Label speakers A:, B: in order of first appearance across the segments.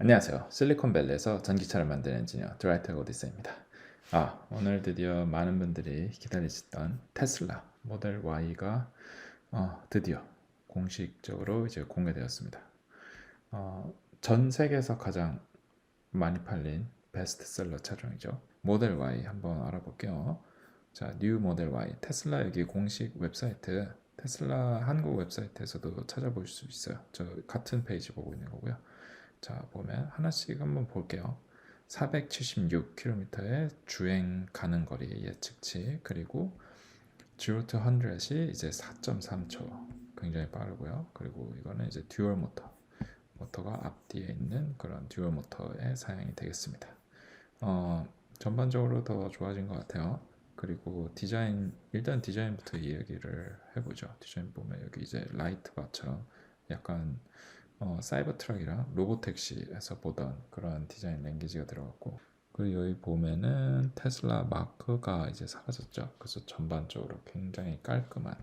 A: 안녕하세요. 실리콘밸리에서 전기차를 만드는 엔지니어 드라이트 오디세입니다. 아, 오늘 드디어 많은 분들이 기다리시던 테슬라 모델 Y가 어, 드디어 공식적으로 이제 공개되었습니다. 어, 전 세계에서 가장 많이 팔린 베스트셀러 차종이죠. 모델 Y 한번 알아볼게요. 자, 뉴 모델 Y 테슬라 여기 공식 웹사이트 테슬라 한국 웹사이트에서도 찾아볼 수 있어요. 저 같은 페이지 보고 있는 거고요. 자, 보면 하나씩 한번 볼게요. 476km의 주행 가는 거리 예측치 그리고 0 to 100이 이제 4.3초 굉장히 빠르고요. 그리고 이거는 이제 듀얼 모터 모터가 앞뒤에 있는 그런 듀얼 모터의 사양이 되겠습니다. 어, 전반적으로 더 좋아진 것 같아요. 그리고 디자인 일단 디자인부터 이야기를 해보죠. 디자인 보면 여기 이제 라이트 바처럼 약간 어, 사이버 트럭이랑 로봇 택시에서 보던 그런 디자인 랭귀지가 들어갔고 그리고 여기 보면은 테슬라 마크가 이제 사라졌죠. 그래서 전반적으로 굉장히 깔끔한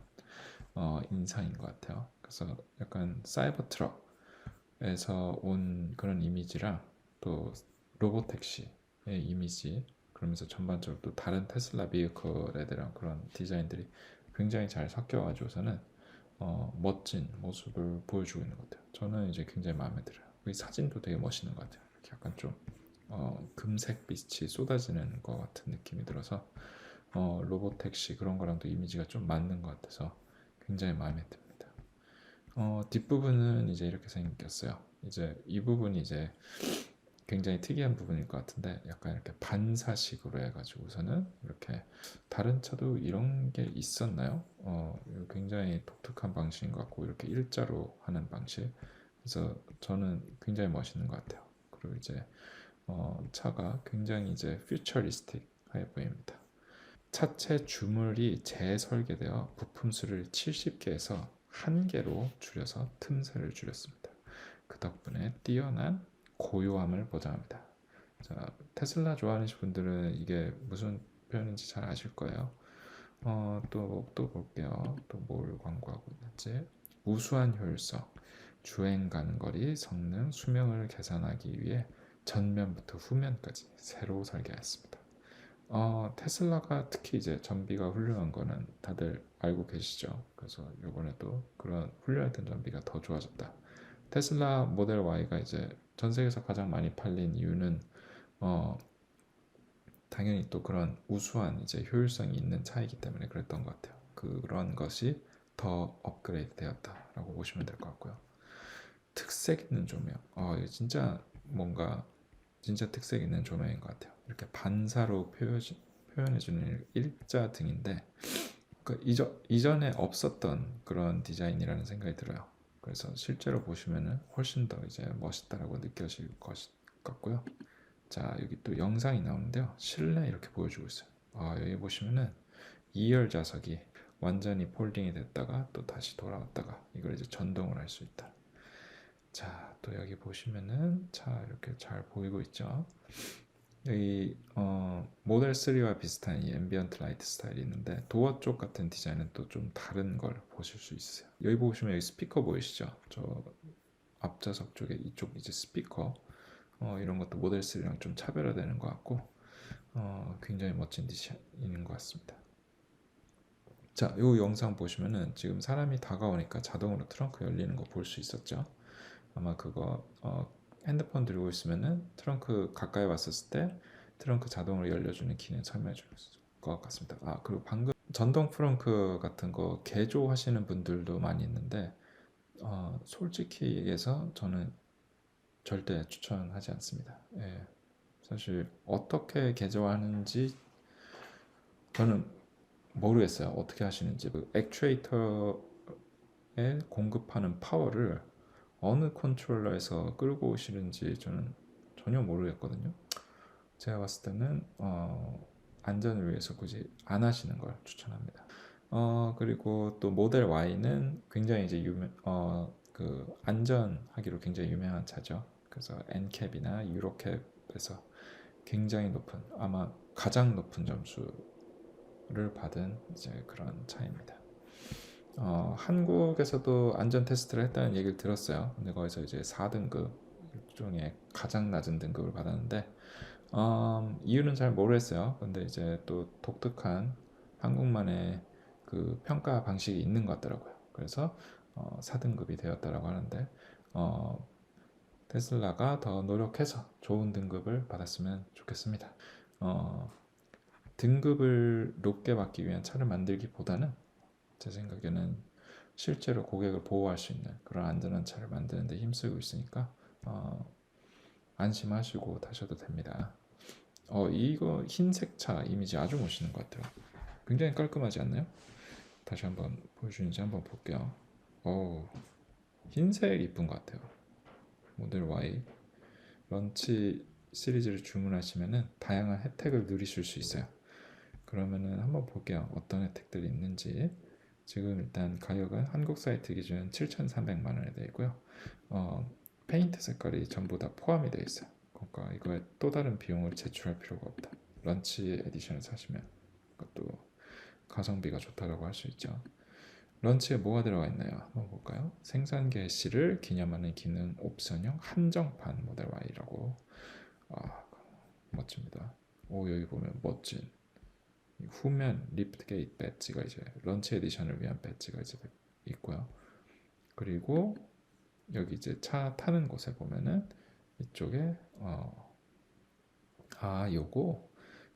A: 어, 인상인 것 같아요. 그래서 약간 사이버 트럭에서 온 그런 이미지랑 또 로봇 택시의 이미지 그러면서 전반적으로 또 다른 테슬라 비이클에 대한 그런 디자인들이 굉장히 잘 섞여가지고서는 어, 멋진 모습을 보여주고 있는 것 같아요. 저는 이제 굉장히 마음에 들어요. 이 사진도 되게 멋있는 것 같아요. 이렇게 약간 좀 어, 금색 빛이 쏟아지는 것 같은 느낌이 들어서 어, 로봇 택시 그런 거랑도 이미지가 좀 맞는 것 같아서 굉장히 마음에 듭니다. 어, 뒷부분은 이제 이렇게 생겼어요. 이제 이 부분이 이제 굉장히 특이한 부분일 것 같은데 약간 이렇게 반사식으로 해가지고서는 이렇게 다른 차도 이런 게 있었나요? 어, 굉장히 독특한 방식인 것 같고 이렇게 일자로 하는 방식 그래서 저는 굉장히 멋있는 것 같아요. 그리고 이제 어, 차가 굉장히 이제 퓨처리스틱해 보입니다. 차체 주물이 재설계되어 부품 수를 70개에서 한 개로 줄여서 틈새를 줄였습니다. 그 덕분에 뛰어난 고요함을 보장합니다. 자, 테슬라 좋아하시는 분들은 이게 무슨 표현인지 잘 아실 거예요. 어, 또, 또 볼게요. 또 뭘 광고하고 있는지. 우수한 효율성, 주행 가는 거리, 성능, 수명을 계산하기 위해 전면부터 후면까지 새로 설계했습니다. 어, 테슬라가 특히 이제 전비가 훌륭한 거는 다들 알고 계시죠. 그래서 이번에도 그런 훌륭했던 전비가 더 좋아졌다. 테슬라 모델 Y가 이제 전 세계에서 가장 많이 팔린 이유는 어, 당연히 또 그런 우수한 이제 효율성이 있는 차이기 때문에 그랬던 것 같아요. 그런 것이 더 업그레이드 되었다라고 보시면 될 것 같고요. 특색 있는 조명. 어, 진짜 뭔가 진짜 특색 있는 조명인 것 같아요. 이렇게 반사로 표현해주는 일자 등인데 그 이전, 이전에 없었던 그런 디자인이라는 생각이 들어요. 그래서 실제로 보시면은 훨씬 더 이제 멋있다라고 느껴질 것 같고요. 자 여기 또 영상이 나오는데요. 실내 이렇게 보여주고 있어요. 아 여기 보시면은 2열 좌석이 완전히 폴딩이 됐다가 또 다시 돌아왔다가 이걸 이제 전동을 할 수 있다. 자, 또 여기 보시면은 자 이렇게 잘 보이고 있죠. 여기 어, 모델 3와 비슷한 이 앰비언트 라이트 스타일이 있는데 도어 쪽 같은 디자인은 또 좀 다른 걸 보실 수 있어요. 여기 보시면 여기 스피커 보이시죠? 저 앞좌석 쪽에 이쪽 이제 스피커 어, 이런 것도 모델 3랑 좀 차별화되는 것 같고 어, 굉장히 멋진 디자인인 것 같습니다. 자, 이 영상 보시면은 지금 사람이 다가오니까 자동으로 트렁크 열리는 거 볼 수 있었죠? 아마 그거 어, 핸드폰 들고 있으면은 트렁크 가까이 왔었을 때 트렁크 자동으로 열려주는 기능 설명해 줄 것 같습니다. 아 그리고 방금 전동 트렁크 같은 거 개조하시는 분들도 많이 있는데 어, 솔직히 얘기해서 저는 절대 추천하지 않습니다. 예, 사실 어떻게 개조하는지 저는 모르겠어요. 어떻게 하시는지 그 액추에이터에 공급하는 파워를 어느 컨트롤러에서 끌고 오시는지 저는 전혀 모르겠거든요. 제가 봤을 때는 어, 안전을 위해서 굳이 안 하시는 걸 추천합니다. 어, 그리고 또 모델 Y는 굉장히 이제 유명, 어, 그 안전하기로 굉장히 유명한 차죠. 그래서 N캡이나 유로캡에서 굉장히 높은 아마 가장 높은 점수를 받은 이제 그런 차입니다. 어, 한국에서도 안전 테스트를 했다는 얘기를 들었어요. 근데 거기서 이제 4등급 일종의 가장 낮은 등급을 받았는데 음, 이유는 잘 모르겠어요. 근데 이제 또 독특한 한국만의 그 평가 방식이 있는 것 같더라고요. 그래서 어, 4등급이 되었다라고 하는데 어, 테슬라가 더 노력해서 좋은 등급을 받았으면 좋겠습니다. 어, 등급을 높게 받기 위한 차를 만들기보다는 제 생각에는 실제로 고객을 보호할 수 있는 그런 안전한 차를 만드는 데 힘쓰고 있으니까 어, 안심하시고 타셔도 됩니다. 어, 이거 흰색 차 이미지 아주 멋있는 것 같아요. 굉장히 깔끔하지 않나요? 다시 한번 보여주는지 한번 볼게요. 오, 흰색 이쁜 것 같아요. 모델 Y 런치 시리즈를 주문하시면은 다양한 혜택을 누리실 수 있어요. 그러면은 한번 볼게요. 어떤 혜택들이 있는지. 지금 일단 가격은 한국 사이트 기준 7,300만 원에 되어 있고요. 어, 페인트 색깔이 전부 다 포함이 되어 있어요. 그러니까 이거에 또 다른 비용을 제출할 필요가 없다. 런치 에디션을 사시면 그것도 가성비가 좋다라고 할 수 있죠. 런치에 뭐가 들어가 있나요? 한번 볼까요? 생산 개시를 기념하는 기능 옵션형 한정판 모델 Y라고 아 멋집니다. 오 여기 보면 멋진 이 후면 리프트 게이트 배지가 이제 런치 에디션을 위한 배지가 이제 있고요. 그리고 여기 이제 차 타는 곳에 보면은 이쪽에 어, 아 요거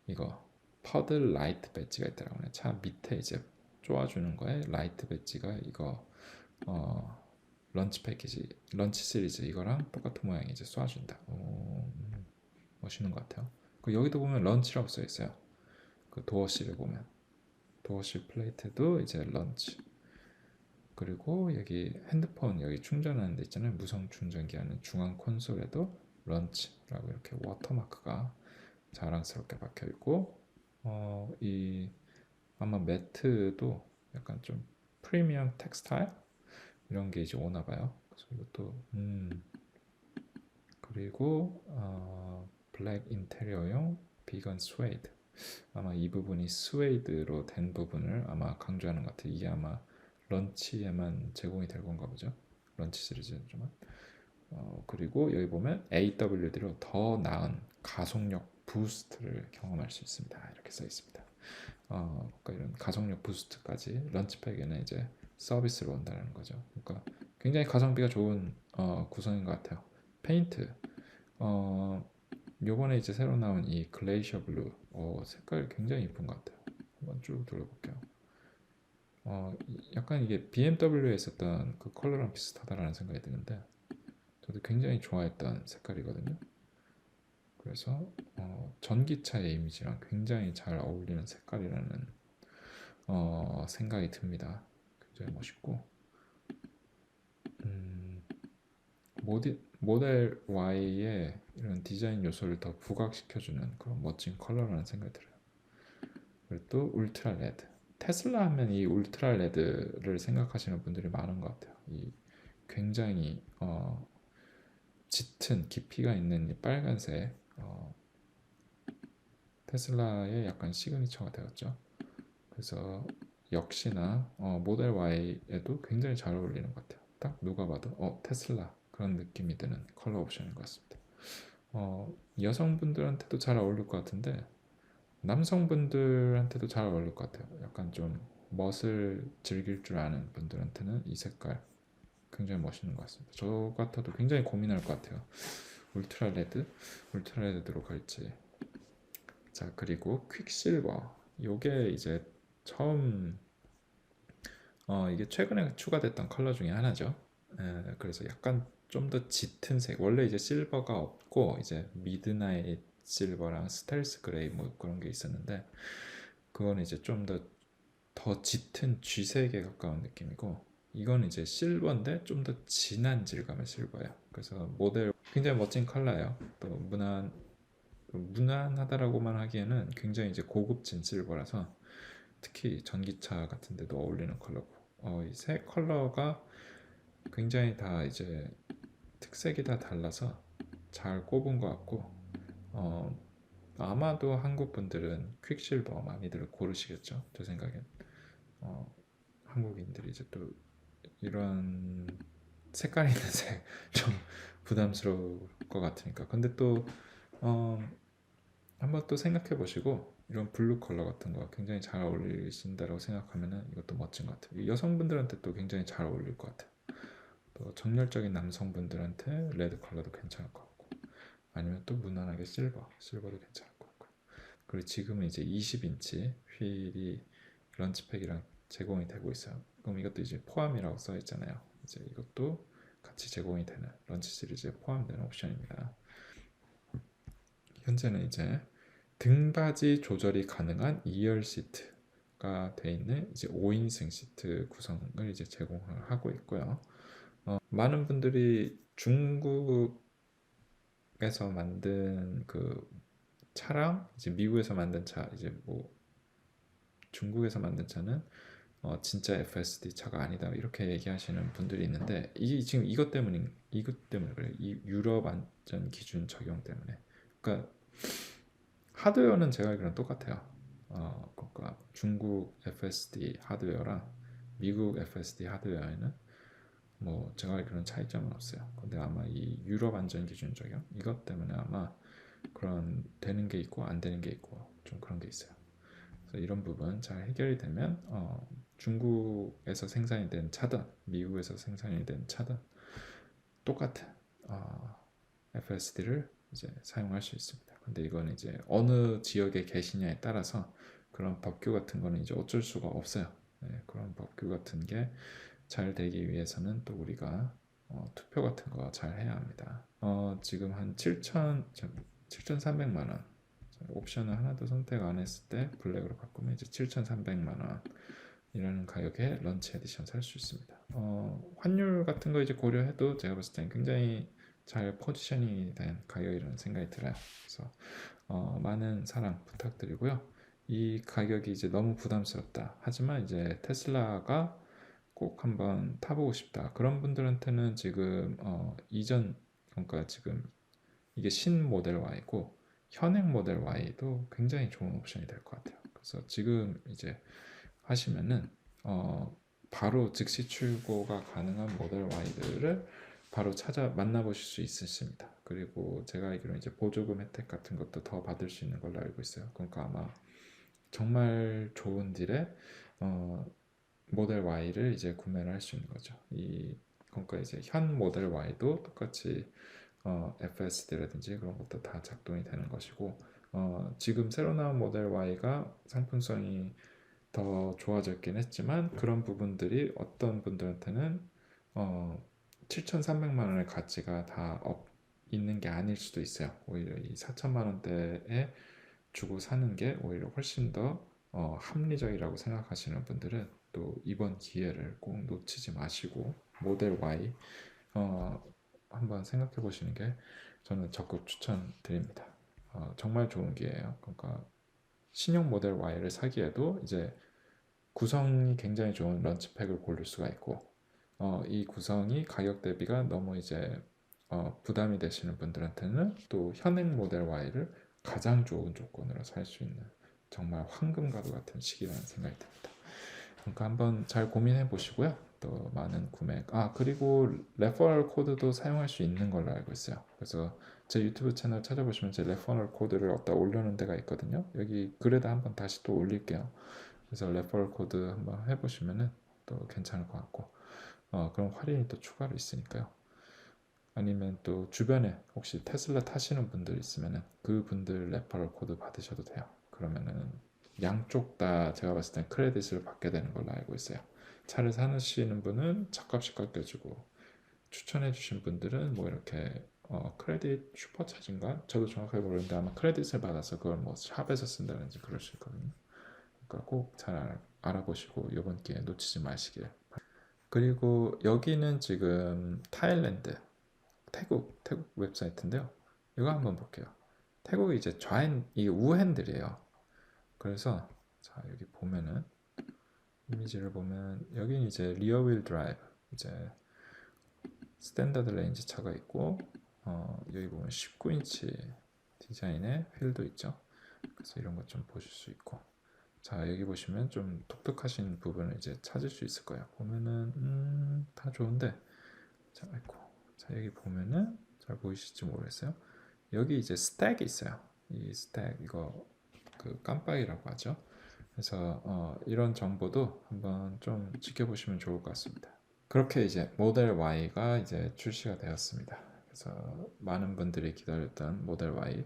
A: 이거 퍼들 라이트 배지가 있더라고요. 차 밑에 이제 쪼아주는 거에 라이트 배지가 이거 어, 런치 패키지 런치 시리즈 이거랑 똑같은 모양이 이제 쏴준다. 오, 음, 멋있는 것 같아요. 그 여기도 보면 런치라고 써 있어요. 그 도어실에 보면 도어실 플레이트도 이제 런치. 그리고 여기 핸드폰 여기 충전하는 데 있잖아요. 무선 충전기 하는 중앙 콘솔에도 런치라고 이렇게 워터마크가 자랑스럽게 박혀 있고 어, 이 아마 매트도 약간 좀 프리미엄 텍스타일 이런 게 이제 오나 봐요. 그래서 이것도 음 그리고 어, 블랙 인테리어용 비건 스웨이드 아마 이 부분이 스웨이드로 된 부분을 아마 강조하는 것 같아요. 이게 아마 런치에만 제공이 될 건가 보죠. 런치 시리즈지만 어, 그리고 여기 보면 AWD로 더 나은 가속력 부스트를 경험할 수 있습니다. 이렇게 써 있습니다. 어, 그러니까 이런 가속력 부스트까지 런치팩에는 이제 서비스로 온다는 거죠. 그러니까 굉장히 가성비가 좋은 어, 구성인 것 같아요. 페인트 어, 요번에 이제 새로 나온 이 글레이셔 블루 어, 색깔 굉장히 이쁜 것 같아요. 한번 쭉 둘러볼게요. 어, 약간 이게 BMW에 있었던 그 컬러랑 비슷하다라는 생각이 드는데 저도 굉장히 좋아했던 색깔이거든요. 그래서 어, 전기차의 이미지랑 굉장히 잘 어울리는 색깔이라는 어, 생각이 듭니다. 굉장히 멋있고 음, 모디, 모델 Y의 이런 디자인 요소를 더 부각시켜주는 그런 멋진 컬러라는 생각이 들어요. 그리고 또 울트라 레드. 테슬라 하면 이 울트라 레드를 생각하시는 분들이 많은 것 같아요. 이 굉장히 어, 짙은 깊이가 있는 이 빨간색 어, 테슬라의 약간 시그니처가 되었죠. 그래서 역시나 어, 모델 Y에도 굉장히 잘 어울리는 것 같아요. 딱 누가 봐도 어 테슬라 그런 느낌이 드는 컬러 옵션인 것 같습니다. 어, 여성분들한테도 잘 어울릴 것 같은데 남성분들한테도 잘 어울릴 것 같아요. 약간 좀 멋을 즐길 줄 아는 분들한테는 이 색깔 굉장히 멋있는 것 같습니다. 저 같아도 굉장히 고민할 것 같아요. 울트라 레드, 울트라 레드로 갈지. 자 그리고 퀵실버. 요게 이제 처음 어 이게 최근에 추가됐던 컬러 중에 하나죠. 에, 그래서 약간 좀 더 짙은 색. 원래 이제 실버가 없고 이제 미드나잇 실버랑 스텔스 그레이 뭐 그런 게 있었는데 그거는 이제 좀 더 더 짙은 쥐색에 가까운 느낌이고 이건 이제 실버인데 좀 더 진한 질감의 실버예요. 그래서 모델 굉장히 멋진 컬러예요. 또 무난 무난하다라고만 하기에는 굉장히 이제 고급진 실버라서 특히 전기차 같은 데도 어울리는 컬러고 어, 이 세 컬러가 굉장히 다 이제 특색이 다 달라서 잘 꼽은 것 같고 어, 아마도 한국 분들은 퀵실버 많이들 고르시겠죠 제 생각엔 어, 한국인들이 이제 또 이런 색깔 있는 색 좀 부담스러울 것 같으니까. 근데 또 어, 한번 또 생각해 보시고 이런 블루 컬러 같은 거 굉장히 잘 어울리신다고 생각하면은 이것도 멋진 것 같아요. 여성분들한테 또 굉장히 잘 어울릴 것 같아요. 또 정열적인 남성분들한테 레드 컬러도 괜찮을 것 같고 아니면 또 무난하게 실버, 실버도 괜찮을 것 같고 그리고 지금은 이제 20인치 휠이 런치팩이랑 제공이 되고 있어요. 그럼 이것도 이제 포함이라고 써 있잖아요. 이제 이것도 같이 제공이 되는 런치 시리즈에 포함되는 옵션입니다. 현재는 이제 등받이 조절이 가능한 2열 시트가 돼 있는 이제 5인승 시트 구성을 이제 제공을 하고 있고요. 어, 많은 분들이 중국에서 만든 그 차랑 이제 미국에서 만든 차 이제 뭐 중국에서 만든 차는 어, 진짜 FSD 차가 아니다 이렇게 얘기하시는 분들이 있는데 이 지금 이것 때문인 이것 때문에 그래요. 이 유럽 안전 기준 적용 때문에. 그러니까 하드웨어는 제가 알기로는 똑같아요. 어, 그러니까 중국 FSD 하드웨어랑 미국 FSD 하드웨어에는 뭐 제가 알기로는 차이점은 없어요. 근데 아마 이 유럽 안전 기준 적용 이것 때문에 아마 그런 되는 게 있고 안 되는 게 있고 좀 그런 게 있어요. 그래서 이런 부분 잘 해결이 되면 어, 중국에서 생산이 된 차든 미국에서 생산이 된 차든 똑같은 어, FSD를 이제 사용할 수 있습니다. 근데 이건 이제 어느 지역에 계시냐에 따라서 그런 법규 같은 거는 이제 어쩔 수가 없어요. 네, 그런 법규 같은 게 잘 되기 위해서는 또 우리가 어, 투표 같은 거 잘 해야 합니다. 어, 지금 한 7천 7,300만 원 옵션을 하나도 선택 안 했을 때 블랙으로 바꾸면 이제 7,300만 원 이라는 가격에 런치 에디션 살 수 있습니다. 어, 환율 같은 거 이제 고려해도 제가 봤을 땐 굉장히 잘 포지셔닝이 된 가격이라는 생각이 들어요. 그래서 어, 많은 사랑 부탁드리고요. 이 가격이 이제 너무 부담스럽다. 하지만 이제 테슬라가 꼭 한번 타보고 싶다. 그런 분들한테는 지금 어, 이전 그러니까 지금 이게 신 모델 Y고 현행 모델 Y도 굉장히 좋은 옵션이 될 것 같아요. 그래서 지금 이제 하시면은 어, 바로 즉시 출고가 가능한 모델 Y들을 바로 찾아 만나보실 수 있으십니다. 그리고 제가 알기로 이제 보조금 혜택 같은 것도 더 받을 수 있는 걸로 알고 있어요. 그러니까 아마 정말 좋은 딜에 어, 모델 Y를 이제 구매를 할 수 있는 거죠. 이 그러니까 이제 현 모델 Y도 똑같이 어, FSD라든지 그런 것도 다 작동이 되는 것이고 어, 지금 새로 나온 모델 Y가 상품성이 더 좋아졌긴 했지만 그런 부분들이 어떤 분들한테는 어, 7,300만 원의 가치가 다 업, 있는 게 아닐 수도 있어요. 오히려 이 4천만 원대에 주고 사는 게 오히려 훨씬 더 어, 합리적이라고 생각하시는 분들은 또 이번 기회를 꼭 놓치지 마시고 모델 Y 어, 한번 생각해 보시는 게 저는 적극 추천드립니다. 어, 정말 좋은 기회예요. 그러니까 신형 모델 Y를 사기에도 이제 구성이 굉장히 좋은 런치팩을 고를 수가 있고 어, 이 구성이 가격 대비가 너무 이제 어, 부담이 되시는 분들한테는 또 현행 모델 Y를 가장 좋은 조건으로 살 수 있는 정말 황금가루 같은 시기라는 생각이 듭니다. 그러니까 한번 잘 고민해 보시고요. 또 많은 구매 아 그리고 레퍼럴 코드도 사용할 수 있는 걸로 알고 있어요. 그래서 제 유튜브 채널 찾아보시면 제 레퍼럴 코드를 어디다 올려놓은 데가 있거든요. 여기 글에다 한번 다시 또 올릴게요. 그래서 레퍼럴 코드 한번 해보시면은 또 괜찮을 것 같고 어, 그럼 할인이 또 추가로 있으니까요. 아니면 또 주변에 혹시 테슬라 타시는 분들 있으면은 그 분들 레퍼럴 코드 받으셔도 돼요. 그러면은 양쪽 다 제가 봤을 땐 크레딧을 받게 되는 걸로 알고 있어요. 차를 사시는 분은 차값이 깎여주고 추천해 주신 분들은 뭐 이렇게 어, 크레딧 슈퍼차진가? 저도 정확하게 모르는데 아마 크레딧을 받아서 그걸 뭐 샵에서 쓴다든지 그럴 수 있거든요. 그러니까 꼭 잘 알아보시고 이번 기회에 놓치지 마시길 그리고 여기는 지금 타일랜드, 태국, 태국 웹사이트인데요. 이거 한번 볼게요. 태국이 이제 좌핸, 이게 우핸들이에요. 그래서 자 여기 보면은 이미지를 보면 여기는 이제 리어 휠 드라이브 이제 스탠다드 레인지 차가 있고 어, 여기 보면 19인치 디자인의 휠도 있죠. 그래서 이런 것 좀 보실 수 있고 자 여기 보시면 좀 독특하신 부분을 이제 찾을 수 있을 거예요. 보면은 음, 다 좋은데 자, 아이고. 자 여기 보면은 자, 잘 보이실지 모르겠어요. 여기 이제 스택이 있어요. 이 스택 이거 그 깜빡이라고 하죠. 그래서 어, 이런 정보도 한번 좀 지켜보시면 좋을 것 같습니다. 그렇게 이제 모델 Y가 이제 출시가 되었습니다. 그래서 많은 분들이 기다렸던 모델 Y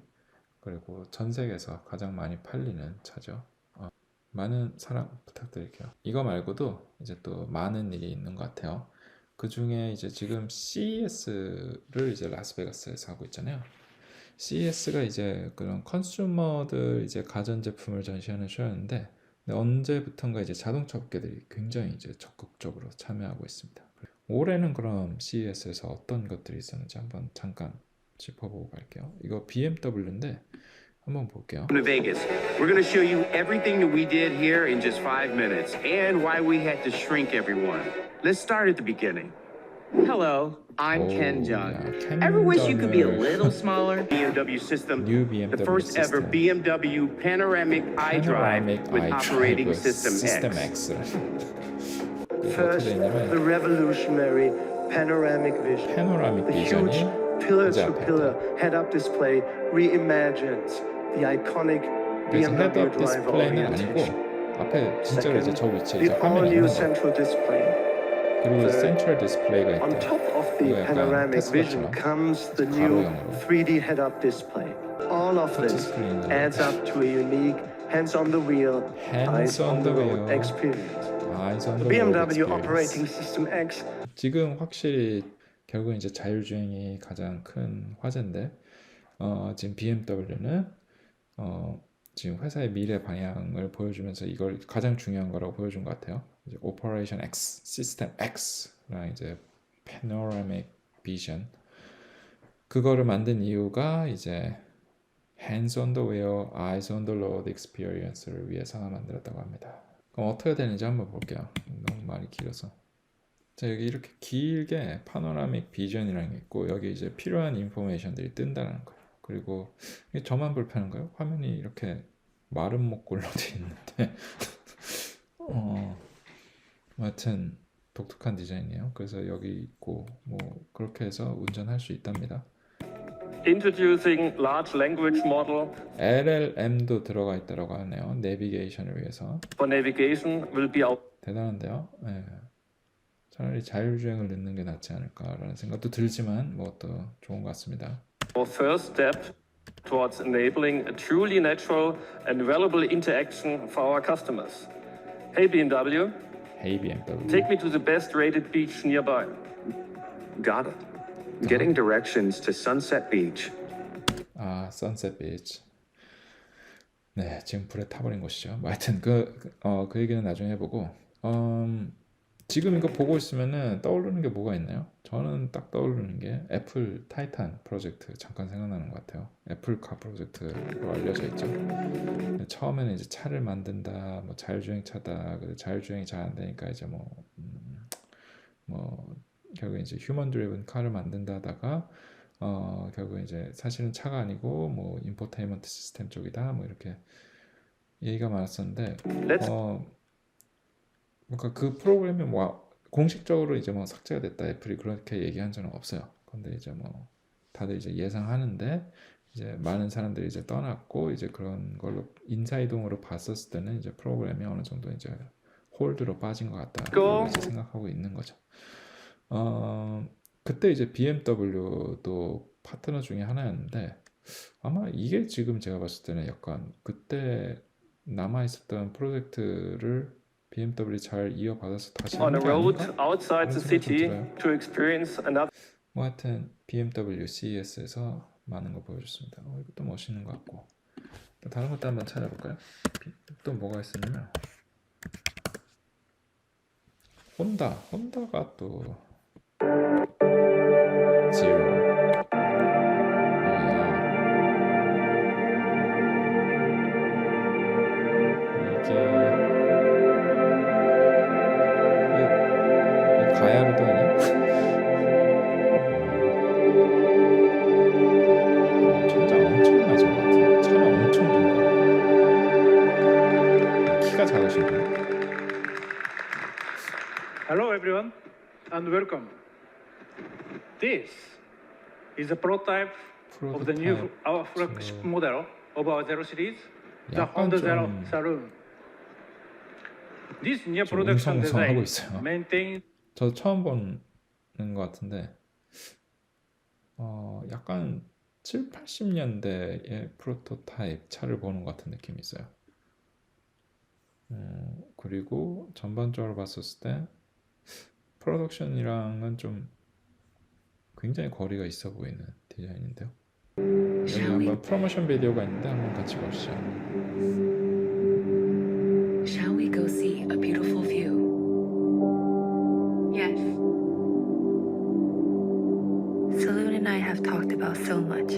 A: 그리고 전 세계에서 가장 많이 팔리는 차죠. 어, 많은 사랑 부탁드릴게요. 이거 말고도 이제 또 많은 일이 있는 것 같아요. 그 중에 이제 지금 CES를 이제 라스베가스에서 하고 있잖아요. CES가 이제 그런 컨슈머들 이제 가전 제품을 전시하는 쇼였는데 언제부턴가 이제 자동차 업계들이 굉장히 이제 적극적으로 참여하고 있습니다. 올해는 그럼 CES에서 어떤 것들이 있었는지 한번 잠깐 짚어보고 갈게요. 이거 BMW인데 한번 볼게요.
B: Vegas. We're going to show you everything that we did here in just five minutes and why we had to shrink everyone. Let's start at the beginning. Hello, I'm Ken Jung. Ever wish you could be a little smaller? BMW system,
A: New BMW
B: the first
A: system.
B: ever BMW panoramic iDrive with operating system,
A: system
B: X.
A: X.
C: first, the revolutionary panoramic vision.
A: Panoramic
C: the huge pillar-to-pillar head-up display reimagines the iconic BMW
A: Drive
C: orientation.
A: Second,
C: the all-new central display
A: 그리고 센트럴 디스플레이가
C: On
A: 있대요.
C: top of the panoramic vision comes the new
A: 가로형으로.
C: 3D head-up display. All of this adds up to a unique hands on the wheel, eyes
A: Hands on
C: on the
A: the
C: road
A: wheel.
C: experience.
A: On
C: The BMW operating system X
A: 지금 확실히 결국 이제 자율주행이 가장 큰 화제인데 어, 지금 BMW는 어, 지금 회사의 미래 방향을 보여주면서 이걸 가장 중요한 거라고 보여준 것 같아요. 이제 Operation X, System X랑 이제 Panoramic Vision 그거를 만든 이유가 이제 Hands on the wheel, eyes on the road experience를 위해서 만들었다고 합니다. 그럼 어떻게 되는지 한번 볼게요. 너무 말이 길어서. 자 여기 이렇게 길게 파노라믹 비전이라는 게 있고 여기 이제 필요한 인포메이션들이 뜬다는 거예요. 그리고 이게 저만 불편한가요? 화면이 이렇게 마른 목골로 돼 있는데 어 하여튼 독특한 디자인이에요. 그래서 여기 있고 뭐 그렇게 해서 운전할 수 있답니다.
D: Introducing large language model
A: LLM도 들어가 있다고 하네요. 내비게이션을 위해서
D: for navigation will be our
A: 대단한데요. 예. 차라리 자율주행을 넣는 게 낫지 않을까라는 생각도 들지만 뭐 또 좋은 것 같습니다.
D: first step towards enabling a truly natural and valuable interaction for our customers. Hey BMW,
A: BMW.
D: take me to the best rated beach nearby.
B: Got it. Getting directions to Sunset Beach.
A: 아, 선셋 비치. 네, 지금 불에 타버린 곳이죠. 뭐 하여튼 그, 그- 어, 그 얘기는 나중에 해보고 음, 지금 이거 보고 있으면은 떠오르는 게 뭐가 있나요? 저는 딱 떠오르는 게 애플 타이탄 프로젝트 잠깐 생각나는 것 같아요. 애플카 프로젝트로 알려져 있죠. 처음에는 이제 차를 만든다, 뭐 자율주행 차다, 근데 자율주행이 잘 안 되니까 이제 뭐, 음, 뭐 결국 이제 휴먼 드리븐 카를 만든다 하다가 어 결국 이제 사실은 차가 아니고 뭐 인포테인먼트 시스템 쪽이다 뭐 이렇게 얘기가 많았었는데 어 그러니까 그 프로그램이 뭐 공식적으로 이제 뭐 삭제가 됐다 애플이 그렇게 얘기한 적은 없어요. 근데 이제 뭐 다들 이제 예상하는데 이제 많은 사람들이 이제 떠났고 이제 그런 걸로 인사 이동으로 봤었을 때는 이제 프로그램이 어느 정도 이제 홀드로 빠진 것 같다. 이제 생각하고 있는 거죠. 어 그때 이제 BMW도 파트너 중에 하나였는데 아마 이게 지금 제가 봤을 때는 약간 그때 남아 있었던 프로젝트를 BMW 잘 이어받아서 다시
D: on a road
A: 아닌가?
D: outside the
A: 그런 생각이
D: city
A: 들어요.
D: to experience another
A: 뭐 하여튼 BMW CES에서 많은 거 보여줬습니다. 어, 이것도 멋있는 것 같고 또 다른 것도 한번 찾아볼까요? 비- 또 뭐가 있었냐면 혼다 혼다가 또 지로
E: and welcome. This is a prototype of the new our flagship
A: 저-
E: model of our Zero series, the Honda Zero
A: 좀
E: Saloon. This new
A: 좀
E: production design maintains
A: 저 처음 보는 것 같은데 어 약간 7, 80년대의 프로토타입 차를 보는 것 같은 느낌이 있어요. 음, 그리고 전반적으로 봤었을 때 프로덕션이랑은 좀 굉장히 거리가 있어 보이는 디자인인데요. 여기 한번 프로모션 비디오가 있는데 한번 같이 보시죠.
F: shall we go see a beautiful view?
G: Yes. Saloon and I have talked about so much.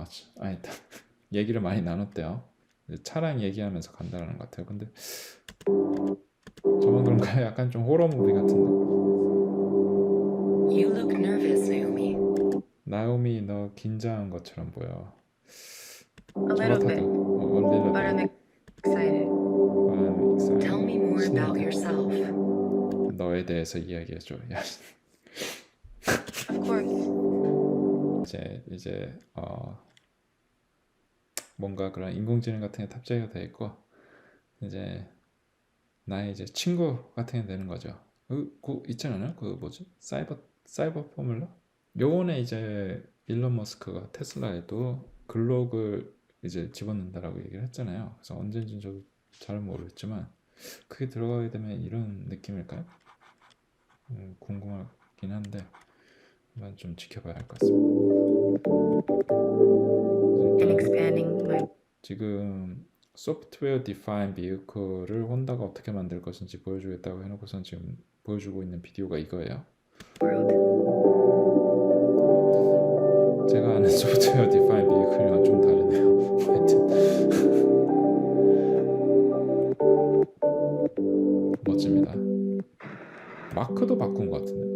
G: Much.
A: 아니 얘기를 많이 나눴대요. 차랑 얘기하면서 간다는 것 같아요. 근데 저만 그런가요? 약간 좀 호러 무비 같은데.
F: Nervous, Naomi.
A: 나오미 너 긴장한 것처럼 보여. 저렇다도.
G: bit.
A: 어, 얼리를
G: But I'm excited.
F: Tell me more about yourself.
A: 너에 대해서 이야기해 줘. 야,
G: Of course.
A: 이제 이제 어 뭔가 그런 인공지능 같은 게 탑재가 돼 있고 이제 나의 이제 친구 같은 게 되는 거죠. 그, 그 있잖아요. 그 뭐지? 사이버 사이버 포뮬러? 요번에 이제 일론 머스크가 테슬라에도 글록을 이제 집어넣는다라고 얘기를 했잖아요. 그래서 저도 잘 모르겠지만 그게 들어가게 되면 이런 느낌일까요? 음, 궁금하긴 한데 한번 좀 지켜봐야 할 것 같습니다.
G: And expanding my
A: 지금 소프트웨어 디파인 비유클을 혼다가 어떻게 만들 것인지 보여주겠다고 해놓고선 지금 보여주고 있는 비디오가 이거예요.
G: world.
A: 제가 아는 소프트웨어 디파인 비유클이랑 좀 다르네요. 하여튼 멋집니다. 마크도 바꾼 것 같은데.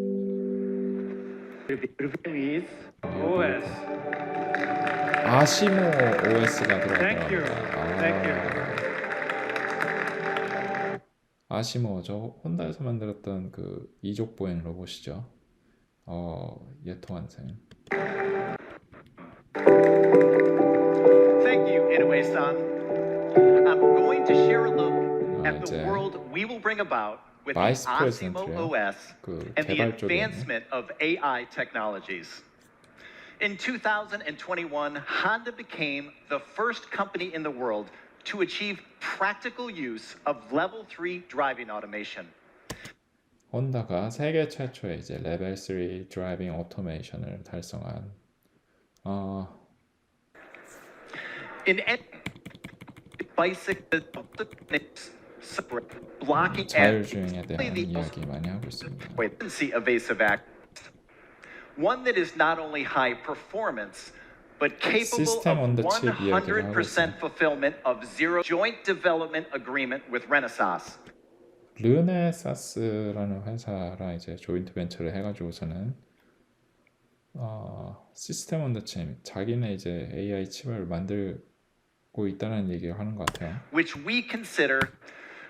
E: review is OS.
A: 아시모 OS가.
E: Thank you.
A: 아시모 저 혼다에서 만들었던 그 이족 보행 로봇이죠. 어 예토환생.
H: Thank you, Inoue-san. I'm going to share a look
A: 아,
H: at the world we will bring about with the Osimo. OS
A: 그
H: and the advancement of AI technologies. In 2021, Honda became the first company in the world to achieve practical use of level 3 driving automation.
A: 혼다가 세계 최초의 이제 레벨 3 드라이빙 오토메이션을 달성한 어
H: In any bicycle, separate blocking
A: 자율주행에
H: and
A: 대한
H: the
A: 이야기 많이 하고 있습니다.
H: latency evasive act. One that is not only high performance, but capable
A: System on
H: of
A: the chip 이야기를 하고
H: 100%
A: 있어요.
H: fulfillment of zero joint development agreement with Renesas.
A: 르네사스라는 회사랑 이제 조인트 벤처를 해가지고서는 어, 시스템 온더 칩 자기네 이제 AI 칩을 만들고 있다는 얘기를 하는 것 같아요.
H: which we consider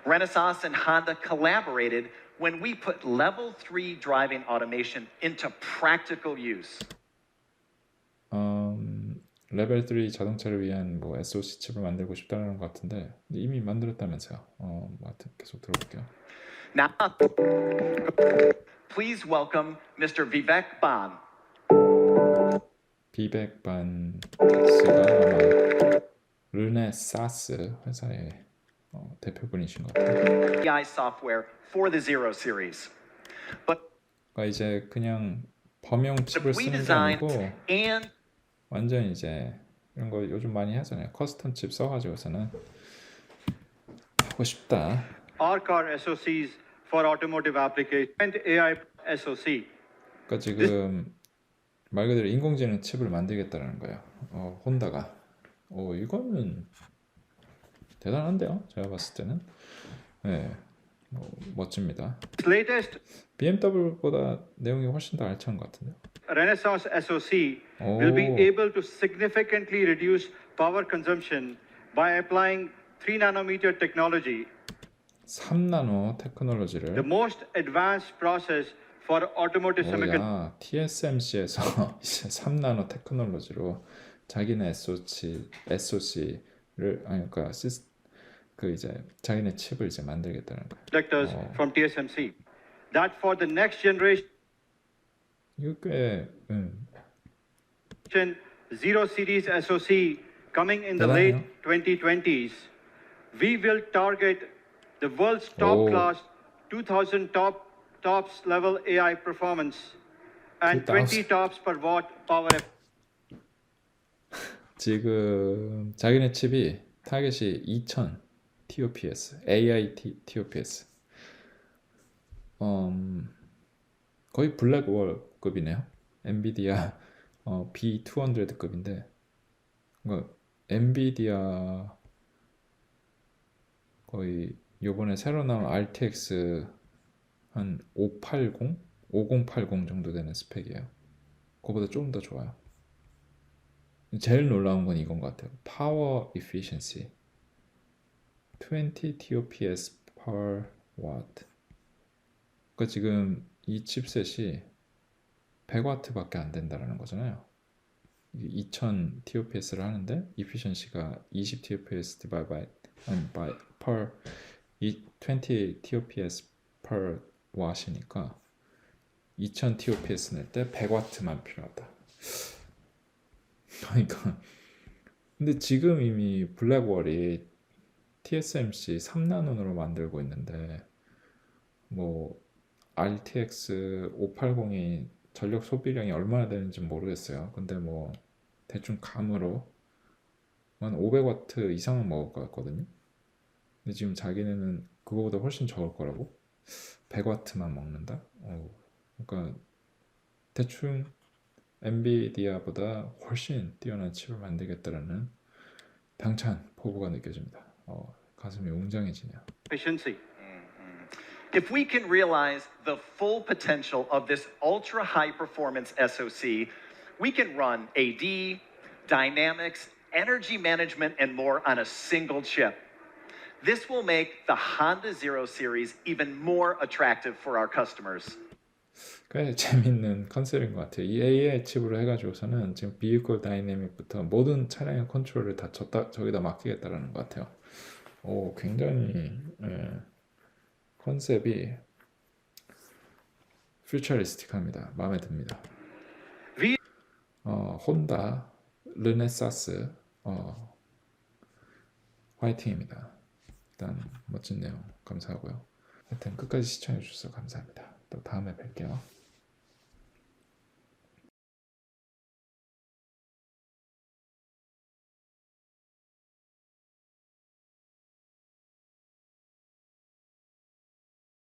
H: Renesas and Honda collaborated when we put level 3 driving automation into practical use.
A: 음, 레벨 3 자동차를 위한 뭐 SoC 칩을 만들고 싶다는 것 같은데 이미 만들었다면서요. 어, 뭐 하여튼 계속 들어볼게요.
H: Now, please welcome Mr. Vivek Ban.
A: 비백 반스가 아마 르네사스 회사의 어, 대표분이신 것 같아요.
H: AI software for the Zero series. But
A: 그러니까 이제 그냥 범용 칩을 쓰는 게 아니고
H: and
A: 완전 이제 이런 거 요즘 많이 하잖아요. 커스텀 칩 써가지고서는 하고 싶다.
E: Our car SoCs for automotive application and AI SoC.
A: 그러니까 지금 말 그대로 인공지능 칩을 만들겠다는 거예요. 어, 혼다가. 어, 이거는 대단한데요. 제가 봤을 때는. 네, 뭐, 멋집니다. BMW보다 내용이 훨씬 더 알찬 것 같은데요.
E: Renaissance SoC will be
A: 오.
E: able to significantly reduce power consumption by applying 3 nanometer technology,
A: 3나노 테크놀로지를
E: the most advanced process for automotive semiconductor.
A: TSMC에서 이제 3나노 테크놀로지로 자기네 SoC SoC를 아니 그러니까 시스, 그 이제 자기네 칩을 이제 만들겠다는 거야.
E: conductors
A: Oh.
E: from TSMC. That for the next generation
A: 이거 꽤 음,
E: zero series SoC coming in the
A: 대단해요.
E: late 2020s, we will target the world's
A: Oh.
E: top class 2000 top tops level AI performance and 20
A: 2000.
E: tops per watt power.
A: 지금 자기네 칩이 타겟이 2000 TOPS, AI T, TOPS. 음, 거의 블랙월급이네요. 엔비디아 어, B200급인데, 그러니까 엔비디아 거의 요번에 새로 나온 RTX 한 580, 5080 정도 되는 스펙이에요. 그거보다 조금 더 좋아요. 제일 놀라운 건 이건 것 같아요. Power efficiency. 20 TOPS per watt. 그러니까 지금 이 칩셋이 100와트밖에 안 된다라는 거잖아요. 이게 2000 TOPS를 하는데 efficiency가 20 TOPS divided by, by per 이20 TOPS per watt이니까 2000 TOPS 낼 때 100와트만 필요하다. 그러니까 근데 지금 이미 블랙월이 TSMC 3나노로 만들고 있는데 뭐 RTX 580이 전력 소비량이 얼마나 되는지 모르겠어요. 근데 뭐 대충 감으로 한 500와트 이상은 먹을 것 같거든요. 근데 지금 자기네는 그거보다 훨씬 적을 거라고 100와트만 먹는다. 어, 그러니까 대충 엔비디아보다 훨씬 뛰어난 칩을 만들겠다라는 당찬 포부가 느껴집니다. 어, 가슴이 웅장해지네요.
E: Efficiency.
H: If we can realize the full potential of this ultra high performance SoC, we can run AD, dynamics, energy management, and more on a single chip. This will make the Honda Zero series even more attractive for our customers.
A: 꽤 재밌는 컨셉인 것 같아요. 이 AI 칩으로 해가지고서는 지금 비유컬 다이내믹부터 모든 차량의 컨트롤을 다 저기다 맡기겠다라는 것 같아요. 오, 굉장히 예, 컨셉이 퓨처리스틱합니다. 마음에 듭니다. 어, 혼다 르네사스 어, 화이팅입니다. 일단 멋진 내용 감사하고요. 하여튼 끝까지 시청해 주셔서 감사합니다. 또 다음에 뵐게요.